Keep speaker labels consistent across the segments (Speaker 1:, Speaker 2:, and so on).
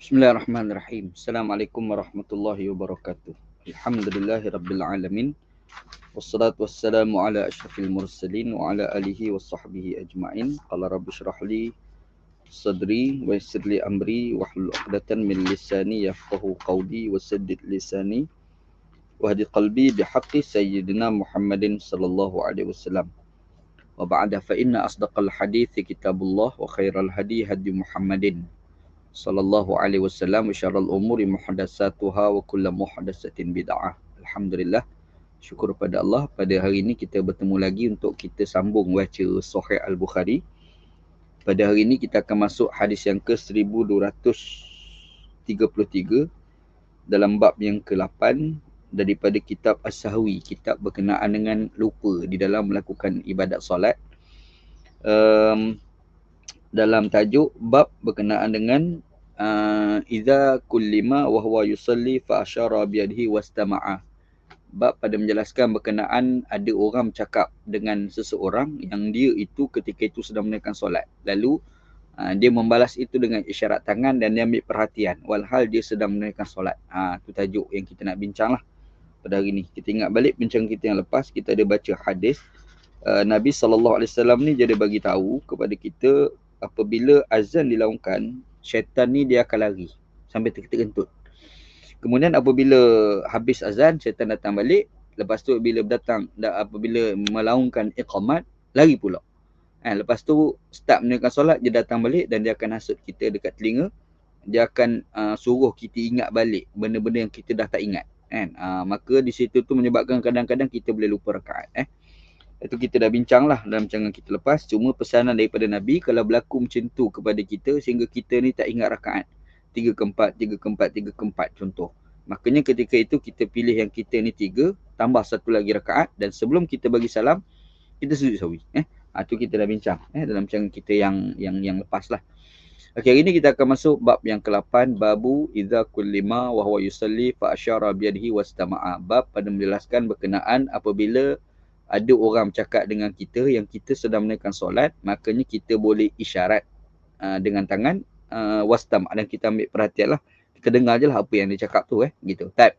Speaker 1: Bismillahirrahmanirrahim. Assalamualaikum warahmatullahi wabarakatuh. Alhamdulillahi rabbil alamin. Wassalatu wassalamu ala asyrafil mursalin wa ala alihi wa sahbihi ajma'in. Qala rabbi syrah li sadri wa yassir li amri wa hlul 'uqdatan min lisani yafqahu qawli wa saddid lisani wa hadi qalbi bihaqqi sayyidina Muhammadin sallallahu alaihi wasallam. Fa inna asdaqal hadithi kitabullah wa khairal hadi hadi Muhammadin sallallahu alaihi wasallam wa syarrul umuri muhdatsatuha wa kullu muhdatsatin bid'ah. Alhamdulillah. Syukur pada Allah pada hari ini kita bertemu lagi untuk kita sambung baca Sahih Al-Bukhari. Pada hari ini kita akan masuk hadis yang ke 1233 dalam bab yang ke-8 daripada kitab As-Sahwi, kitab berkenaan dengan lupa di dalam melakukan ibadat solat. Um, dalam tajuk bab berkenaan dengan uh, idza kullima wa huwa yusalli fa asyara bi yadihi wastama'a bab pada menjelaskan berkenaan ada orang cakap dengan seseorang yang dia itu ketika itu sedang menunaikan solat. Lalu uh, dia membalas itu dengan isyarat tangan dan dia ambil perhatian walhal dia sedang menunaikan solat. Ha, tu tajuk yang kita nak bincang lah pada hari ni. Kita ingat balik bincang kita yang lepas, kita ada baca hadis. Uh, Nabi SAW ni dia ada bagi tahu kepada kita apabila azan dilaungkan, syaitan ni dia akan lari sampai terkentut. Kemudian apabila habis azan, syaitan datang balik. Lepas tu bila datang, apabila melaungkan iqamat, lari pula. Eh, lepas tu start menunaikan solat, dia datang balik dan dia akan hasut kita dekat telinga. Dia akan uh, suruh kita ingat balik benda-benda yang kita dah tak ingat. Kan? Uh, maka di situ tu menyebabkan kadang-kadang kita boleh lupa rakaat. Eh. Itu kita dah bincang lah dalam cangan kita lepas. Cuma pesanan daripada Nabi kalau berlaku macam tu kepada kita sehingga kita ni tak ingat rakaat tiga ke empat, tiga ke empat, tiga ke empat contoh. Makanya ketika itu kita pilih yang kita ni tiga, tambah satu lagi rakaat dan sebelum kita bagi salam, kita sujud sawi. Eh? Ha, tu kita dah bincang eh? dalam macam kita yang yang yang lepas lah. Okay, hari ni kita akan masuk bab yang ke-8, babu idza kullima wa huwa yusalli fa asyara bi yadihi wastama'a. Bab pada menjelaskan berkenaan apabila ada orang bercakap dengan kita yang kita sedang menaikkan solat, makanya kita boleh isyarat uh, dengan tangan uh, wastam dan kita ambil perhatian lah. Kita dengar je lah apa yang dia cakap tu eh. Gitu. Type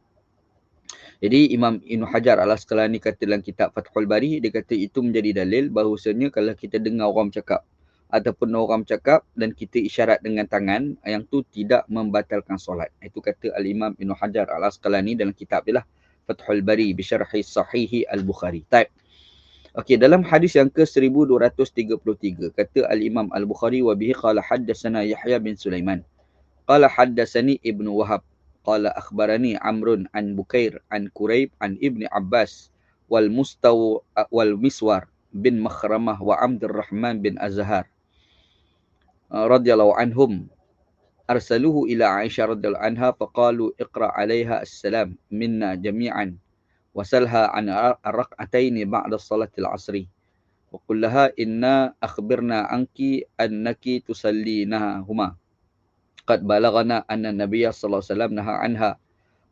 Speaker 1: jadi Imam Ibn Hajar al Asqalani kata dalam kitab Fathul Bari dia kata itu menjadi dalil bahawasanya kalau kita dengar orang cakap ataupun orang cakap dan kita isyarat dengan tangan yang tu tidak membatalkan solat. Itu kata Al Imam Ibn Hajar al Asqalani dalam kitab dia lah Fathul Bari bi syarhi sahihi Al Bukhari type Okey, dalam hadis yang ke-1233 kata Al-Imam Al-Bukhari wa bihi qala haddatsana Yahya bin Sulaiman. Qala haddatsani Ibnu Wahab. Qala akhbarani Amrun an Bukair an Quraib an Ibni Abbas wal Mustaw wal Miswar bin Makhramah wa Abdurrahman bin Azhar uh, radhiyallahu anhum arsaluhu ila Aisyah radhiyallahu anha faqalu iqra 'alayha as-salam minna jami'an وسلها عن الركعتين بعد صلاة العصر. وقل لها إنا أخبرنا عنك أنك تسلينهما قد بلغنا أن النبي صلى الله عليه وسلم نهى عنها.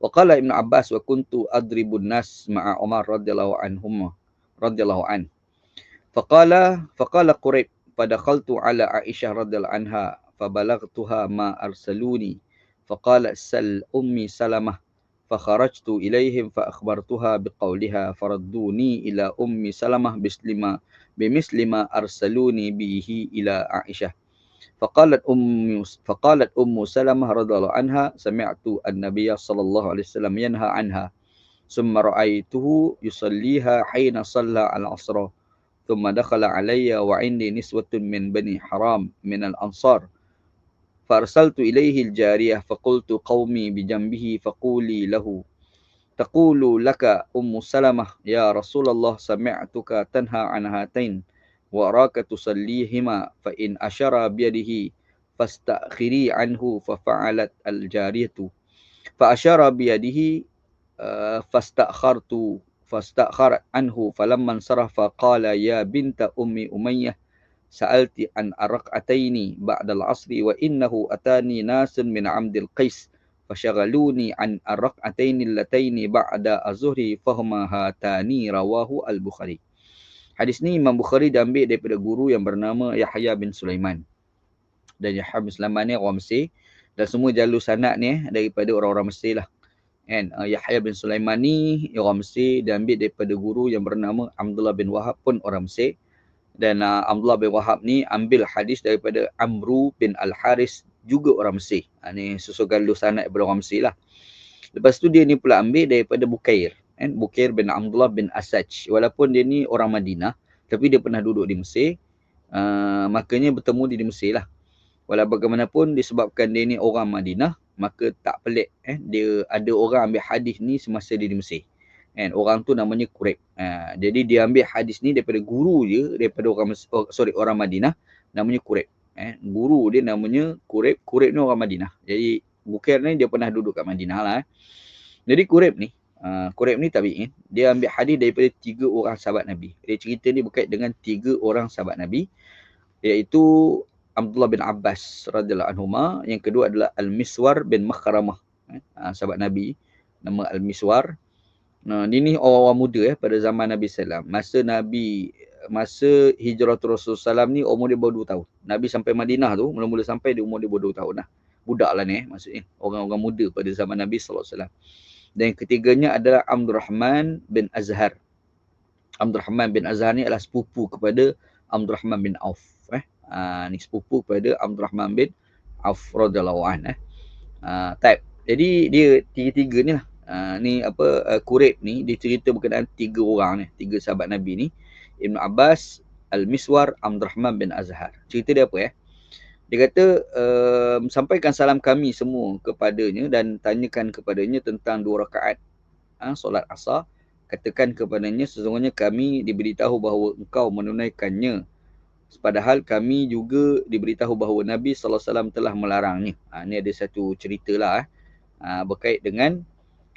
Speaker 1: وقال ابن عباس وكنت أضرب الناس مع عمر رضي الله عنهما رضي الله عنه. فقال فقال قريب فدخلت على عائشة رضي الله عنها فبلغتها ما أرسلوني. فقال سل أمي سلمة. فخرجت إليهم فأخبرتها بقولها فردوني إلى أم سلمة بسلمة بمثل ما أرسلوني به إلى عائشة. فقالت أم فقالت أم سلمة رضي الله عنها سمعت النبي صلى الله عليه وسلم ينهى عنها. ثم رأيته يصليها حين صلى العصر. ثم دخل علي وعندي نسوة من بني حرام من الأنصار. فأرسلت إليه الجارية فقلت قومي بجنبه فقولي له تقول لك أم سلمة يا رسول الله سمعتك تنهى عن هاتين وأراك تصليهما فإن أشر بيده فاستأخري عنه ففعلت الجارية فأشار بيده فاستأخرت فاستأخر عنه فلما انصرف قال يا بنت أم أمية sa'alti an araqataini ba'dal asri wa innahu atani nasun min amdil qais fashagaluni an araqataini lataini ba'da azuhri fahma hatani rawahu al-Bukhari. Hadis ni Imam Bukhari diambil daripada guru yang bernama Yahya bin Sulaiman. Dan Yahya bin Sulaiman ni orang Mesir. Dan semua jalur sanat ni eh, daripada orang-orang Mesir lah. Kan? Uh, Yahya bin Sulaiman ni orang Mesir dia ambil daripada guru yang bernama Abdullah bin Wahab pun orang Mesir. Dan uh, Abdullah bin Wahab ni ambil hadis daripada Amru bin Al-Haris juga orang Mesir. Uh, ni susu galuh sanad daripada orang Mesir lah. Lepas tu dia ni pula ambil daripada Bukair. Kan? Bukair bin Abdullah bin Asaj. Walaupun dia ni orang Madinah. Tapi dia pernah duduk di Mesir. Uh, makanya bertemu di Mesir lah. Walau bagaimanapun disebabkan dia ni orang Madinah maka tak pelik eh dia ada orang ambil hadis ni semasa dia di Mesir. Kan orang tu namanya Quraib. Ha, jadi dia ambil hadis ni daripada guru dia daripada orang oh, sorry orang Madinah namanya Quraib. Eh guru dia namanya Quraib. Quraib ni orang Madinah. Jadi Bukair ni dia pernah duduk kat Madinah lah eh. Jadi Quraib ni Uh, Quraib ni tabi'in, dia ambil hadis daripada tiga orang sahabat Nabi. Dia cerita ni berkait dengan tiga orang sahabat Nabi. Iaitu Abdullah bin Abbas radhiyallahu anhu yang kedua adalah Al-Miswar bin Makhramah eh, ah, sahabat Nabi nama Al-Miswar nah ini ni orang-orang muda eh pada zaman Nabi sallam. Masa Nabi masa hijrah Rasulullah sallam ni umur dia baru 2 tahun. Nabi sampai Madinah tu mula-mula sampai dia umur dia baru 2 tahun lah. Budak lah ni eh maksudnya. Orang-orang muda pada zaman Nabi sallallahu alaihi wasallam. Dan ketiganya adalah Abdul Rahman bin Azhar. Abdul Rahman bin Azhar ni adalah sepupu kepada Abdul Rahman bin Auf uh, ni sepupu kepada Abdul Rahman bin Auf radhiyallahu an eh. Uh, type. Jadi dia tiga-tiga ni lah. Uh, ni apa uh, Quraib ni dia cerita berkenaan tiga orang ni, tiga sahabat Nabi ni. Ibn Abbas, Al-Miswar, Abdul Rahman bin Azhar. Cerita dia apa eh? Dia kata um, sampaikan salam kami semua kepadanya dan tanyakan kepadanya tentang dua rakaat uh, solat asar. Katakan kepadanya sesungguhnya kami diberitahu bahawa engkau menunaikannya Padahal kami juga diberitahu bahawa Nabi SAW telah melarangnya. Ha, ini ada satu cerita lah. Eh. Ha, berkait dengan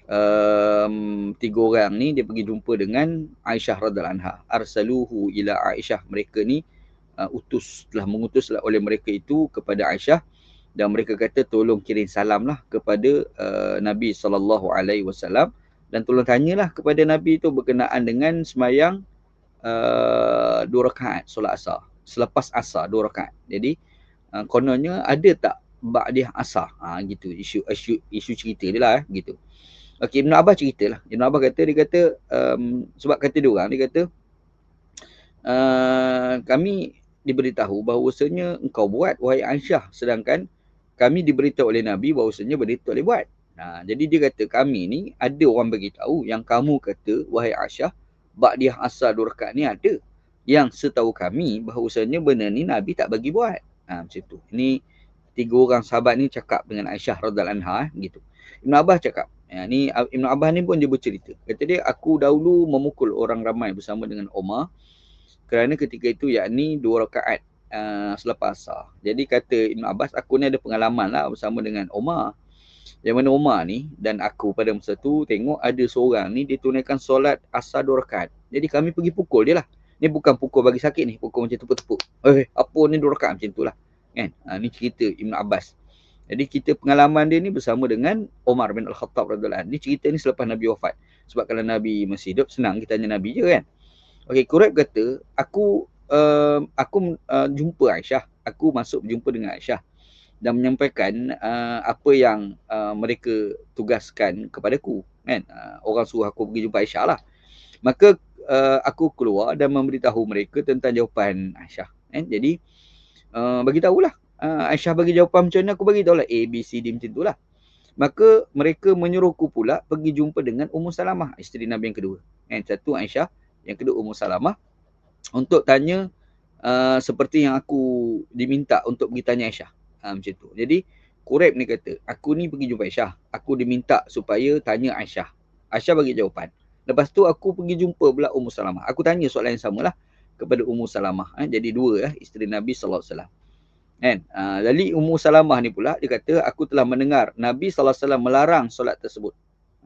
Speaker 1: um, tiga orang ni dia pergi jumpa dengan Aisyah radhiallahu anha. Arsaluhu ila Aisyah. Mereka ni uh, utus telah mengutus oleh mereka itu kepada Aisyah dan mereka kata tolong kirim salam lah kepada uh, Nabi SAW dan tolong tanyalah kepada Nabi itu berkenaan dengan semayang uh, dua rakaat solat asar selepas asar dua rakaat. Jadi uh, kononnya ada tak ba'dih asar? Ha, gitu isu isu isu cerita dia lah eh, gitu. Okey Ibn Abbas ceritalah. Ibn Abbas kata dia kata um, sebab kata dia orang dia kata uh, kami diberitahu bahawasanya engkau buat wahai Aisyah sedangkan kami diberitahu oleh Nabi bahawasanya benda itu boleh buat. Ha, jadi dia kata kami ni ada orang bagi tahu yang kamu kata wahai Aisyah ba'dih asar dua rakaat ni ada yang setahu kami bahawasanya benda ni Nabi tak bagi buat. Ha, macam tu. Ini tiga orang sahabat ni cakap dengan Aisyah radhiyallahu anha eh, gitu. Ibn Abbas cakap, ya, ni Ibn Abbas ni pun dia bercerita. Kata dia aku dahulu memukul orang ramai bersama dengan Omar kerana ketika itu yakni dua rakaat uh, selepas asar. Jadi kata Ibn Abbas aku ni ada pengalaman lah bersama dengan Omar. Yang mana Omar ni dan aku pada masa tu tengok ada seorang ni dia tunaikan solat asar dua rakaat. Jadi kami pergi pukul dia lah. Ni bukan pukul bagi sakit ni, pukul macam tepuk-tepuk. Eh, apa ni dua rakaat macam itulah. Kan? Ha, ni cerita Ibn Abbas. Jadi kita pengalaman dia ni bersama dengan Omar bin Al-Khattab radhiyallahu Ni cerita ni selepas Nabi wafat. Sebab kalau Nabi masih hidup senang kita tanya Nabi je kan. Okey, Quraib kata, aku uh, aku uh, jumpa Aisyah. Aku masuk berjumpa dengan Aisyah dan menyampaikan uh, apa yang uh, mereka tugaskan kepadaku kan. Uh, orang suruh aku pergi jumpa Aisyah lah. Maka uh, aku keluar dan memberitahu mereka tentang jawapan Aisyah. Eh? Jadi, uh, bagi tahulah. Uh, Aisyah bagi jawapan macam mana, aku bagi tahulah A, B, C, D macam itulah. Maka mereka menyuruhku pula pergi jumpa dengan Ummu Salamah, isteri Nabi yang kedua. Eh? Satu Aisyah, yang kedua Ummu Salamah. Untuk tanya uh, seperti yang aku diminta untuk pergi tanya Aisyah. Uh, macam tu. Jadi, Quraib ni kata, aku ni pergi jumpa Aisyah. Aku diminta supaya tanya Aisyah. Aisyah bagi jawapan. Lepas tu aku pergi jumpa pula Ummu Salamah. Aku tanya soalan yang samalah kepada Ummu Salamah. Eh. Jadi dua eh, isteri Nabi SAW. Kan? Uh, jadi Ummu Salamah ni pula dia kata aku telah mendengar Nabi SAW melarang solat tersebut.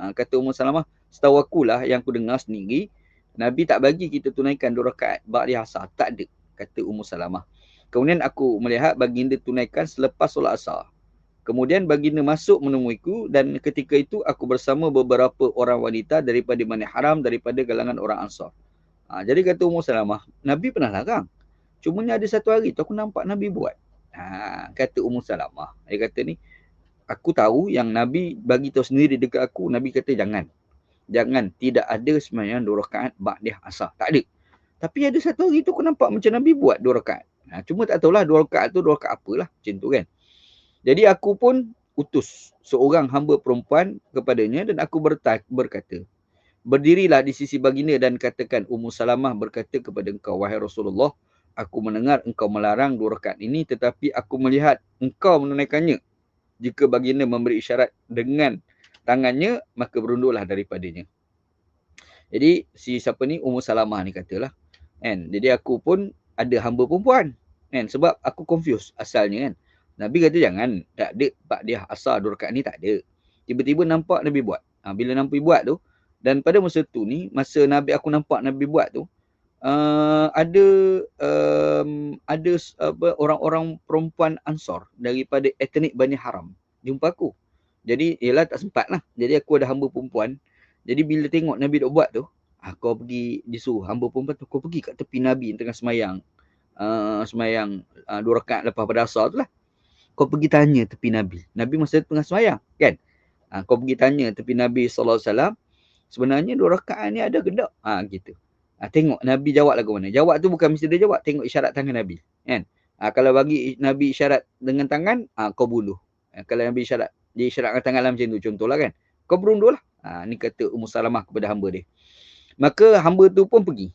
Speaker 1: Uh, kata Ummu Salamah, setahu aku lah yang aku dengar sendiri, Nabi tak bagi kita tunaikan dua rakaat ba'di asar. Tak ada, kata Ummu Salamah. Kemudian aku melihat baginda tunaikan selepas solat asar. Kemudian baginda masuk menemuiku dan ketika itu aku bersama beberapa orang wanita daripada mana haram daripada galangan orang ansar. Ha, jadi kata Umar Salamah, Nabi pernah larang. Cuma ada satu hari tu aku nampak Nabi buat. Ha, kata Ummu Salamah. Dia kata ni, aku tahu yang Nabi bagi tahu sendiri dekat aku, Nabi kata jangan. Jangan, tidak ada semayang dua rakaat ba'dih asar. Tak ada. Tapi ada satu hari tu aku nampak macam Nabi buat dua rakaat. Ha, cuma tak tahulah dua rakaat tu dua rakaat apalah. Macam tu kan. Jadi aku pun utus seorang hamba perempuan kepadanya dan aku berkata, Berdirilah di sisi baginda dan katakan Ummu Salamah berkata kepada engkau, Wahai Rasulullah, aku mendengar engkau melarang dua rakaat ini tetapi aku melihat engkau menunaikannya. Jika baginda memberi isyarat dengan tangannya, maka berundurlah daripadanya. Jadi si siapa ni Ummu Salamah ni katalah. Kan? Jadi aku pun ada hamba perempuan. Kan? Sebab aku confuse asalnya kan. Nabi kata jangan. Tak ada pak dia asal dua rakaat ni tak ada. Tiba-tiba nampak Nabi buat. Ha, bila Nabi buat tu, dan pada masa tu ni, masa Nabi aku nampak Nabi buat tu, uh, ada um, ada apa orang-orang perempuan Ansar daripada etnik Bani Haram jumpa aku. Jadi ialah tak sempat lah. Jadi aku ada hamba perempuan. Jadi bila tengok Nabi dok buat tu, aku ah, pergi disuruh hamba perempuan tu, kau pergi kat tepi Nabi tengah semayang. Uh, semayang uh, dua rakaat lepas pada asar tu lah. Kau pergi tanya tepi Nabi. Nabi masa tengah semayang kan? Uh, kau pergi tanya tepi Nabi SAW sebenarnya dua rakaat ni ada ke tak? Ha, gitu. Ha, tengok Nabi jawab lagu mana. Jawab tu bukan mesti dia jawab. Tengok isyarat tangan Nabi. Kan? Ha, kalau bagi Nabi isyarat dengan tangan, ha, kau buluh. Ha, kalau Nabi isyarat, dia isyaratkan tangan lah macam tu. Contohlah kan. Kau berundur lah. Ha, ni kata Ummu Salamah kepada hamba dia. Maka hamba tu pun pergi.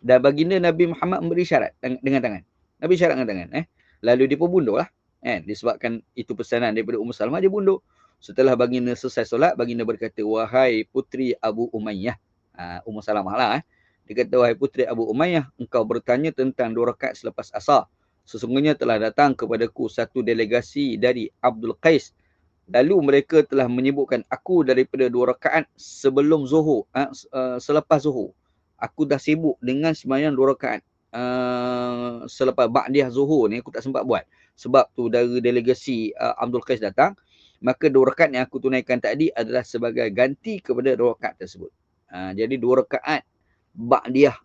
Speaker 1: Dan baginda Nabi Muhammad memberi isyarat dengan tangan. Nabi isyarat dengan tangan. Eh? Lalu dia pun bundur lah. Kan? Disebabkan itu pesanan daripada Ummu Salamah, dia bundur. Setelah baginda selesai solat, baginda berkata, Wahai putri Abu Umayyah. Uh, Ummu Salamah lah. Eh. Dia kata, Wahai putri Abu Umayyah, engkau bertanya tentang dua rakaat selepas asar. Sesungguhnya telah datang kepadaku satu delegasi dari Abdul Qais. Lalu mereka telah menyebutkan aku daripada dua rakaat sebelum zuhur, uh, uh, selepas zuhur. Aku dah sibuk dengan sembahyang dua rakaat. Uh, selepas ba'diah zuhur ni aku tak sempat buat. Sebab tu dari delegasi uh, Abdul Qais datang maka dua rakaat yang aku tunaikan tadi adalah sebagai ganti kepada dua rakaat tersebut. Ha, jadi dua rakaat ba'diyah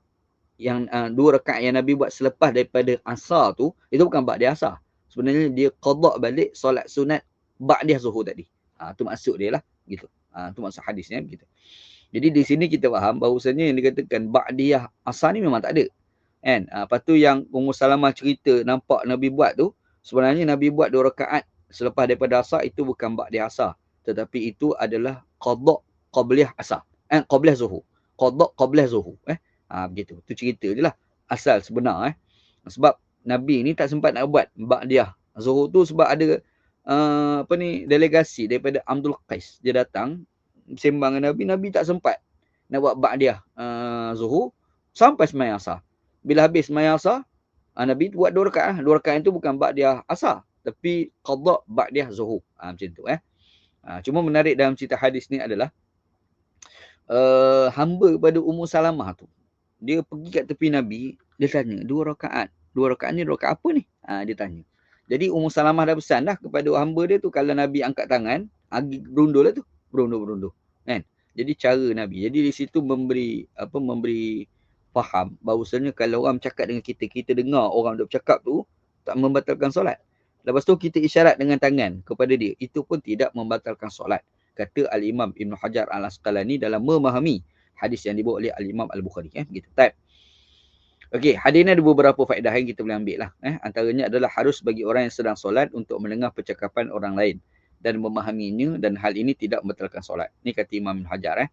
Speaker 1: yang uh, dua rakaat yang Nabi buat selepas daripada asar tu, itu bukan ba'diyah asar. Sebenarnya dia qada balik solat sunat ba'diyah zuhur tadi. Ha, tu maksud dia lah. Gitu. Ha, tu maksud hadisnya. Begitu. Jadi di sini kita faham bahawasanya yang dikatakan ba'diyah asar ni memang tak ada. Kan? Ha, lepas tu yang Ummu Salamah cerita nampak Nabi buat tu, sebenarnya Nabi buat dua rakaat selepas daripada asar itu bukan ba'di asar tetapi itu adalah qada qabliyah asar eh qabliyah zuhur qada qabliyah zuhur eh? Ha, begitu. Tu cerita je lah. Asal sebenar eh? Sebab nabi ni tak sempat nak buat ba'diyah zuhur tu sebab ada uh, apa ni delegasi daripada Abdul Qais. Dia datang sembang dengan nabi. Nabi tak sempat nak buat ba'diyah uh, zuhur. Sampai sembahyang asar. Bila habis sembahyang asar uh, nabi buat dua rakaat lah. dua rakaat itu bukan ba'diyah asar tapi qada ba'diyah zuhur. Ha, macam tu eh. Ha, cuma menarik dalam cerita hadis ni adalah uh, hamba kepada Ummu Salamah tu. Dia pergi kat tepi Nabi, dia tanya, dua rakaat. Dua rakaat ni rakaat apa ni? Ha, dia tanya. Jadi Ummu Salamah dah pesan dah kepada hamba dia tu kalau Nabi angkat tangan, agi berundur lah tu. Berundur-berundur. Kan? Jadi cara Nabi. Jadi di situ memberi apa memberi faham bahawasanya kalau orang cakap dengan kita, kita dengar orang duk cakap tu tak membatalkan solat. Lepas tu kita isyarat dengan tangan kepada dia. Itu pun tidak membatalkan solat. Kata Al-Imam Ibn Hajar Al-Asqalani dalam memahami hadis yang dibawa oleh Al-Imam Al-Bukhari. Eh? Begitu. Type. Okey, hadis ini ada beberapa faedah yang kita boleh ambil lah. Eh? Antaranya adalah harus bagi orang yang sedang solat untuk mendengar percakapan orang lain dan memahaminya dan hal ini tidak membatalkan solat. Ini kata Imam Hajar. Eh?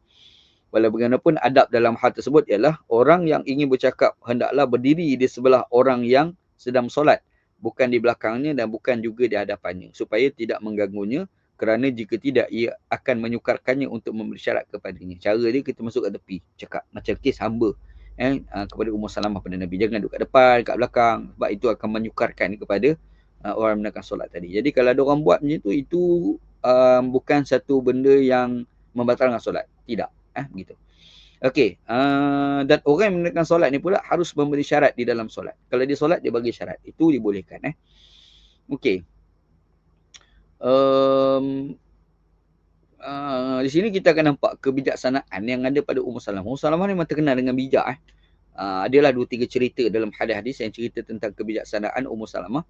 Speaker 1: Walau bagaimanapun adab dalam hal tersebut ialah orang yang ingin bercakap hendaklah berdiri di sebelah orang yang sedang solat bukan di belakangnya dan bukan juga di hadapannya supaya tidak mengganggunya kerana jika tidak ia akan menyukarkannya untuk memberi syarat kepadanya. Cara dia kita masuk ke tepi cakap macam kes hamba eh uh, kepada Umar Salamah pada Nabi jangan duduk kat depan kat belakang sebab itu akan menyukarkan kepada uh, orang menunaikan solat tadi. Jadi kalau ada orang buat macam tu itu um, bukan satu benda yang membatalkan solat. Tidak eh begitu. Okey, uh, dan orang yang menunaikan solat ni pula harus memberi syarat di dalam solat. Kalau dia solat, dia bagi syarat. Itu dibolehkan. Eh. Okey. Um, uh, di sini kita akan nampak kebijaksanaan yang ada pada Umar Salamah. Umar Salamah ni memang terkenal dengan bijak. Eh. Uh, adalah dua tiga cerita dalam hadis-hadis yang cerita tentang kebijaksanaan Umar Salamah.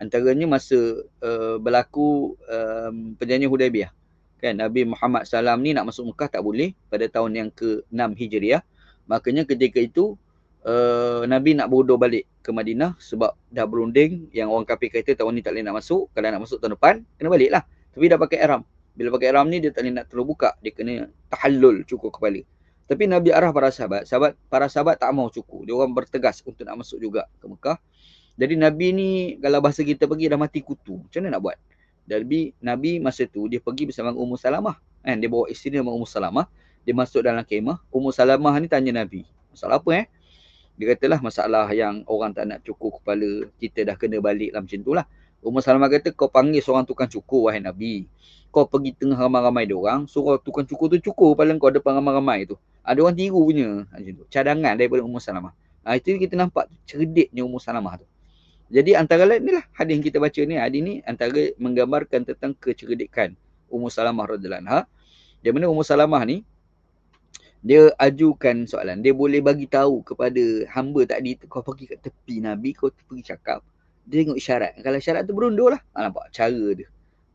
Speaker 1: Antaranya masa uh, berlaku um, perjanjian Hudaibiyah. Kan Nabi Muhammad SAW ni nak masuk Mekah tak boleh pada tahun yang ke-6 Hijriah. Makanya ketika itu uh, Nabi nak bodoh balik ke Madinah sebab dah berunding yang orang kafir kata tahun ni tak boleh nak masuk. Kalau nak masuk tahun depan, kena balik lah. Tapi dah pakai ihram. Bila pakai ihram ni dia tak boleh nak terus buka. Dia kena tahallul cukur kepala. Tapi Nabi arah para sahabat. sahabat para sahabat tak mau cukur. Dia orang bertegas untuk nak masuk juga ke Mekah. Jadi Nabi ni kalau bahasa kita pergi dah mati kutu. Macam mana nak buat? Nabi, Nabi masa tu dia pergi bersama Ummu Salamah. Kan? Dia bawa isteri nama Ummu Salamah. Dia masuk dalam kemah. Ummu Salamah ni tanya Nabi. Masalah apa eh? Dia katalah masalah yang orang tak nak cukur kepala. Kita dah kena balik lah macam tu lah. Ummu Salamah kata kau panggil seorang tukang cukur wahai Nabi. Kau pergi tengah ramai-ramai dia orang. Suruh tukang cukur tu cukur kepala kau depan ramai-ramai tu. Ada orang tiru punya. Macam tu. Cadangan daripada Ummu Salamah. Ha, itu kita nampak cerdiknya Ummu Salamah tu. Jadi antara lain ni lah hadis yang kita baca ni. Hadis ni antara menggambarkan tentang kecerdikan Ummu Salamah radhiyallahu anha. Di mana Ummu Salamah ni dia ajukan soalan. Dia boleh bagi tahu kepada hamba tadi kau pergi kat tepi Nabi, kau pergi cakap. Dia tengok isyarat. Kalau isyarat tu berundur lah. Ha, nampak cara dia.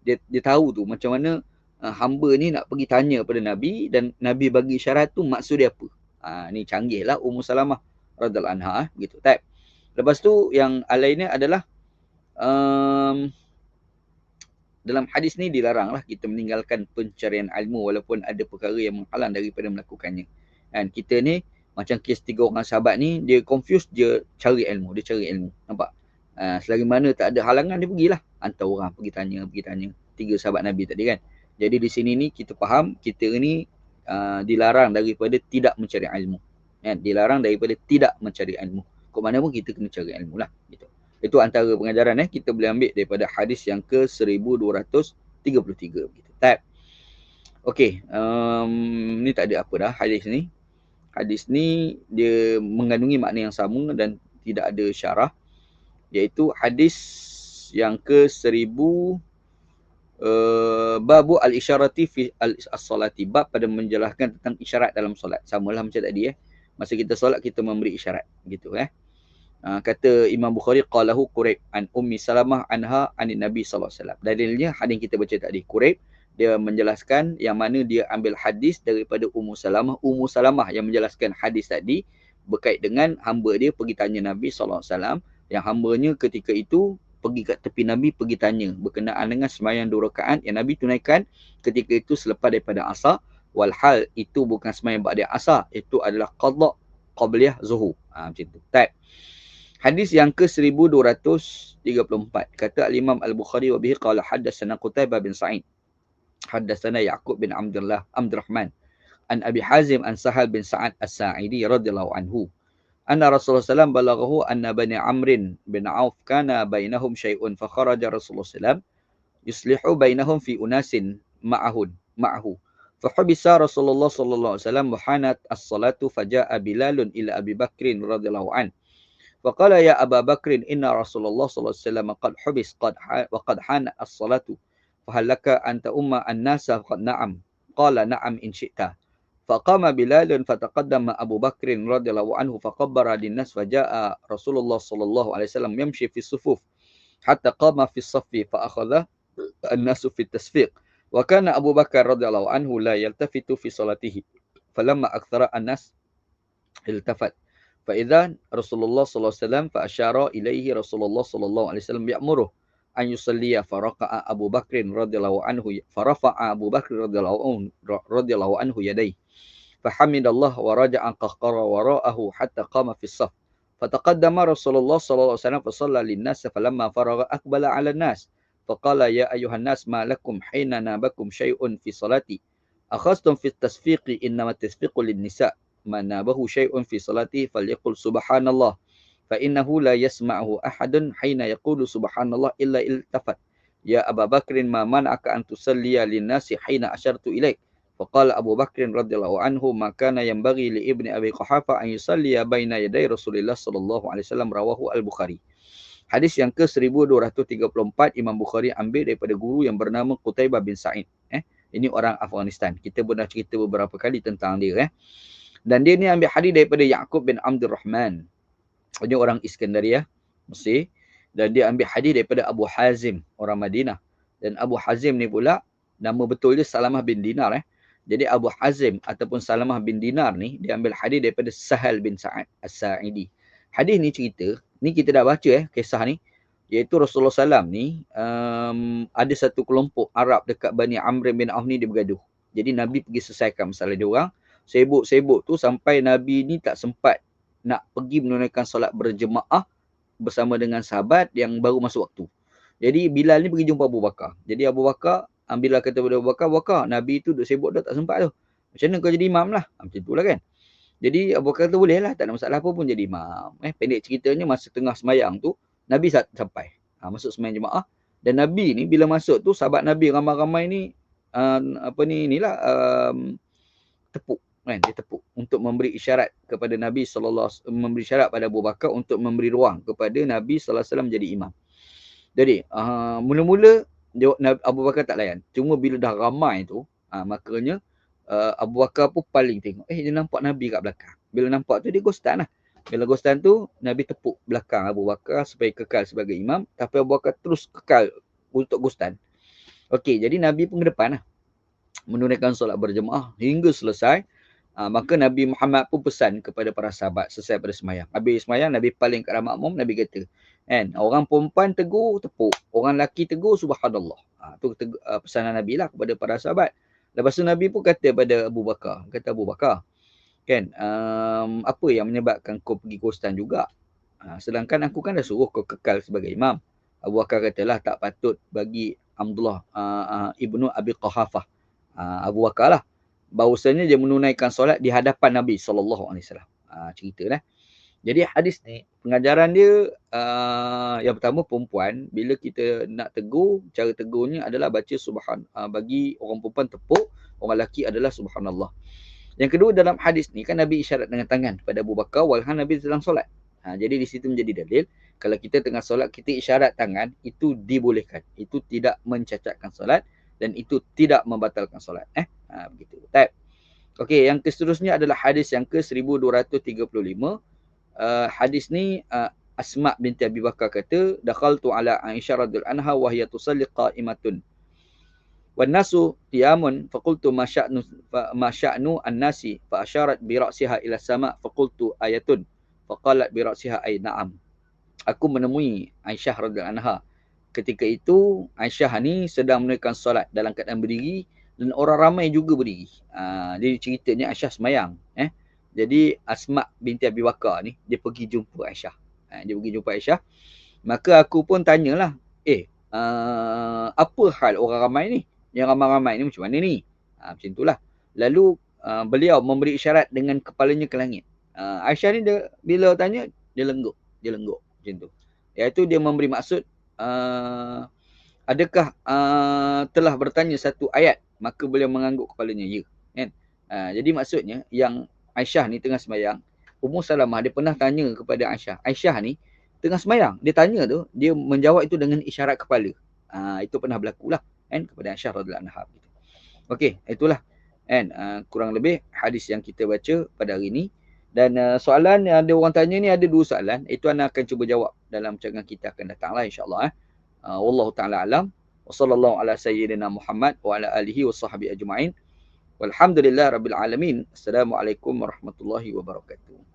Speaker 1: Dia, dia tahu tu macam mana uh, hamba ni nak pergi tanya pada Nabi dan Nabi bagi isyarat tu maksud dia apa. Ha, ni canggih lah Ummu Salamah radhiyallahu anha. Gitu. Type. Lepas tu yang lainnya adalah um, dalam hadis ni dilarang lah kita meninggalkan pencarian ilmu walaupun ada perkara yang menghalang daripada melakukannya. Dan kita ni macam kes tiga orang sahabat ni dia confused dia cari ilmu, dia cari ilmu. Nampak? Uh, selagi mana tak ada halangan dia pergilah. Hantar orang pergi tanya, pergi tanya. Tiga sahabat Nabi tadi kan. Jadi di sini ni kita faham kita ni uh, dilarang daripada tidak mencari ilmu. Kan? Dilarang daripada tidak mencari ilmu. Kok mana pun kita kena cari ilmu lah. Gitu. Itu antara pengajaran eh kita boleh ambil daripada hadis yang ke 1233 begitu. Tab. Okey, um, ni tak ada apa dah hadis ni. Hadis ni dia mengandungi makna yang sama dan tidak ada syarah iaitu hadis yang ke 1000 uh, babu al-isyarati fi al-salati bab pada menjelaskan tentang isyarat dalam solat. Samalah macam tadi eh. Masa kita solat kita memberi isyarat gitu eh. Uh, kata Imam Bukhari qalahu Quraib an Ummi Salamah anha anin Nabi sallallahu alaihi wasallam. Dalilnya hadis kita baca tadi Quraib dia menjelaskan yang mana dia ambil hadis daripada Ummu Salamah. Ummu Salamah yang menjelaskan hadis tadi berkait dengan hamba dia pergi tanya Nabi sallallahu alaihi wasallam yang hambanya ketika itu pergi kat tepi Nabi pergi tanya berkenaan dengan sembahyang dua rakaat yang Nabi tunaikan ketika itu selepas daripada asar walhal itu bukan sembahyang ba'da asar itu adalah qada qabliyah zuhur. Ha, macam tu. Type. Hadis yang ke-1234. Kata Imam Al-Bukhari wa bihi qala haddatsana Qutaibah bin Sa'id. Haddatsana Yaqub bin Abdullah Abdurrahman an Abi Hazim an Sahal bin Sa'ad As-Sa'idi radhiyallahu anhu. Anna Rasulullah SAW balaghahu anna bani Amrin bin Auf kana bainahum syai'un fa kharaja Rasulullah Sallam yuslihu bainahum fi unasin ma'ahun ma'ahu. Fahubisa Rasulullah sallallahu alaihi wasallam muhanat as-salatu faja'a Bilalun ila Abi Bakrin radhiyallahu anhu فقال يا أبا بكر إن رسول الله صلى الله عليه وسلم قد حبس قد وقد حان الصلاة. فهل لك أن تؤم الناس؟ قد نعم. قال نعم إن شئت. فقام بلال فتقدم أبو بكر رضي الله عنه فقبر للناس فجاء رسول الله صلى الله عليه وسلم يمشي في الصفوف حتى قام في الصف فأخذ الناس في التصفيق وكان أبو بكر رضي الله عنه لا يلتفت في صلاته. فلما أكثر الناس التفت. فإذا رسول الله صلى الله عليه وسلم فأشار إليه رسول الله صلى الله عليه وسلم يأمره أن يصلي فرقع أبو بكر رضي الله عنه فرفع أبو بكر رضي الله عنه, رضي الله عنه يديه. فحمد الله ورجع قهقر وراءه حتى قام في الصف. فتقدم رسول الله صلى الله عليه وسلم فصلى للناس فلما فرغ أقبل على الناس. فقال يا أيها الناس ما لكم حين نابكم شيء في صلاتي؟ أخذتم في التصفيق إنما التصفيق للنساء. Man nabahu syai'un fi salati falyaqul subhanallah fa innahu la yasma'uhu ahadun hina yaqulu subhanallah illa iltafat ya Abu Bakr ma man'aka an lin-nasi hina ashartu ilaik faqala Abu Bakr radhiyallahu anhu ma kana yanbaghi li ibni Abi Quhafa an yusalliya baina yaday Rasulillah sallallahu alaihi wasallam rawahu al-Bukhari Hadis yang ke-1234 Imam Bukhari ambil daripada guru yang bernama Qutaibah bin Sa'id. Eh, ini orang Afghanistan. Kita pernah cerita beberapa kali tentang dia. Eh. Dan dia ni ambil hadis daripada Yaqub bin Abdul Rahman. Ini orang Iskandaria, Mesir. Dan dia ambil hadis daripada Abu Hazim, orang Madinah. Dan Abu Hazim ni pula, nama betul dia Salamah bin Dinar. Eh. Jadi Abu Hazim ataupun Salamah bin Dinar ni, dia ambil hadis daripada Sahal bin Sa'ad As-Sa'idi. Hadis ni cerita, ni kita dah baca eh, kisah ni. Iaitu Rasulullah SAW ni, um, ada satu kelompok Arab dekat Bani Amr bin Auf ni, dia bergaduh. Jadi Nabi pergi selesaikan masalah dia orang. Sibuk-sibuk tu sampai Nabi ni tak sempat nak pergi menunaikan solat berjemaah bersama dengan sahabat yang baru masuk waktu. Jadi Bilal ni pergi jumpa Abu Bakar. Jadi Abu Bakar ambillah kata kepada Abu Bakar, Bakar, Nabi tu duk sibuk dah tak sempat tu. Macam mana kau jadi imam lah? Ha, macam tu lah kan. Jadi Abu Bakar tu boleh lah, tak ada masalah apa pun jadi imam. Eh, pendek ceritanya masa tengah semayang tu, Nabi sampai. Ha, masuk semayang jemaah. Dan Nabi ni bila masuk tu, sahabat Nabi ramai-ramai ni, uh, apa ni, inilah, um, tepuk kan dia tepuk untuk memberi isyarat kepada Nabi sallallahu memberi isyarat pada Abu Bakar untuk memberi ruang kepada Nabi sallallahu alaihi wasallam menjadi imam. Jadi uh, mula-mula dia Abu Bakar tak layan. Cuma bila dah ramai tu, uh, makanya uh, Abu Bakar pun paling tengok. Eh dia nampak Nabi kat belakang. Bila nampak tu dia gostan lah. Bila gostan tu Nabi tepuk belakang Abu Bakar supaya kekal sebagai imam, tapi Abu Bakar terus kekal untuk gostan. Okey, jadi Nabi pun ke depan lah. Menunaikan solat berjemaah hingga selesai. Ha, maka Nabi Muhammad pun pesan kepada para sahabat selesai pada semayang. Habis semayang, Nabi paling arah makmum, Nabi kata, kan, orang perempuan tegur, tepuk. Orang lelaki tegur, subhanallah. Ha, tu uh, pesanan Nabi lah kepada para sahabat. Lepas tu Nabi pun kata kepada Abu Bakar, kata Abu Bakar, kan, um, apa yang menyebabkan kau pergi kostan juga? Ha, sedangkan aku kan dah suruh kau kekal sebagai imam. Abu Bakar katalah tak patut bagi Abdullah uh, uh, ibnu Abi Qahafah. Uh, Abu Bakar lah bahawasanya dia menunaikan solat di hadapan Nabi sallallahu alaihi wasallam. Ha cerita lah. Jadi hadis ni pengajaran dia uh, yang pertama perempuan bila kita nak tegur cara tegurnya adalah baca subhan uh, bagi orang perempuan tepuk orang lelaki adalah subhanallah. Yang kedua dalam hadis ni kan Nabi isyarat dengan tangan pada Abu Bakar walhan Nabi sedang solat. Ha, jadi di situ menjadi dalil kalau kita tengah solat kita isyarat tangan itu dibolehkan. Itu tidak mencacatkan solat dan itu tidak membatalkan solat. Eh? Ha, begitu. Baik. Okey, yang seterusnya adalah hadis yang ke 1235. Uh, hadis ni uh, Asma binti Abi Bakar kata, "Dakhaltu ala Aisyah radhiyallahu anha wa hiya tusalli qa'imatun." Wan nasu qiyamun fa qultu ma sya'nu ma sya'nu an-nasi fa asyarat bi ra'siha ila sama' fa qultu ayatun fa qalat bi ra'siha ay na'am. Aku menemui Aisyah radhiyallahu anha ketika itu Aisyah ni sedang menunaikan solat dalam keadaan berdiri dan orang ramai juga berdiri. Uh, jadi ceritanya Aisyah semayang. Eh? Jadi Asma binti Abi Bakar ni dia pergi jumpa Aisyah. Uh, dia pergi jumpa Aisyah. Maka aku pun tanyalah, eh uh, apa hal orang ramai ni? Yang ramai-ramai ni macam mana ni? Uh, macam itulah. Lalu uh, beliau memberi isyarat dengan kepalanya ke langit. Uh, Aisyah ni dia, bila tanya, dia lengguk. Dia lengguk macam tu. Iaitu dia memberi maksud uh, adakah uh, telah bertanya satu ayat maka beliau mengangguk kepalanya ya kan uh, jadi maksudnya yang Aisyah ni tengah sembahyang Ummu Salamah dia pernah tanya kepada Aisyah Aisyah ni tengah sembahyang dia tanya tu dia menjawab itu dengan isyarat kepala uh, itu pernah berlaku lah kan kepada Aisyah radhiyallahu anha gitu okey itulah kan uh, kurang lebih hadis yang kita baca pada hari ini dan uh, soalan yang ada orang tanya ni ada dua soalan. Itu anda akan cuba jawab dalam cadangan kita akan datang lah insyaAllah. Eh. Uh, Wallahu ta'ala alam. Wa sallallahu ala sayyidina Muhammad wa ala alihi wa sahbihi ajma'in. Walhamdulillah rabbil alamin. Assalamualaikum warahmatullahi wabarakatuh.